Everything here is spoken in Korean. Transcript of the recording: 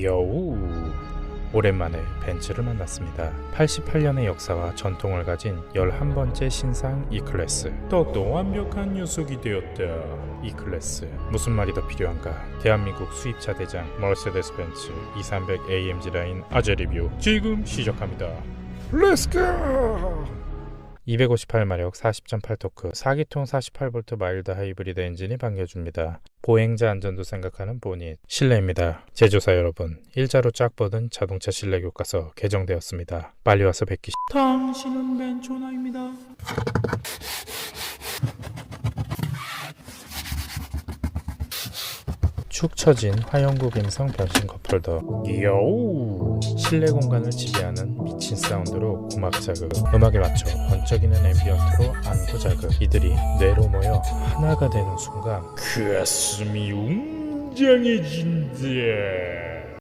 여우 오랜만에 벤츠를 만났습니다. 88년의 역사와 전통을 가진 11번째 신상 E클래스 더욱더 완벽한 녀석이 되었다. E클래스 무슨 말이 더 필요한가? 대한민국 수입차 대장 머세데스 벤츠 2300 AMG 라인 아재 리뷰 지금 시작합니다. 렛츠고! 258마력 40.8토크 4기통 48V 마일드 하이브리드 엔진이 반겨줍니다. 보행자 안전도 생각하는 보닛 실내입니다. 제조사 여러분 일자로 쫙 뻗은 자동차 실내 교과서 개정되었습니다. 빨리 와서 뵙기 당신은 벤초나입니다. 축 처진 화영구 감성 변신 컵홀더 요우 실내 공간을 지배하는 미친 사운드로 고막 자극. 음악에 맞춰 번쩍이는 앰비언트로 안구 자극. 이들이 뇌로 모여 하나가 되는 순간 그 가슴이 웅장해진다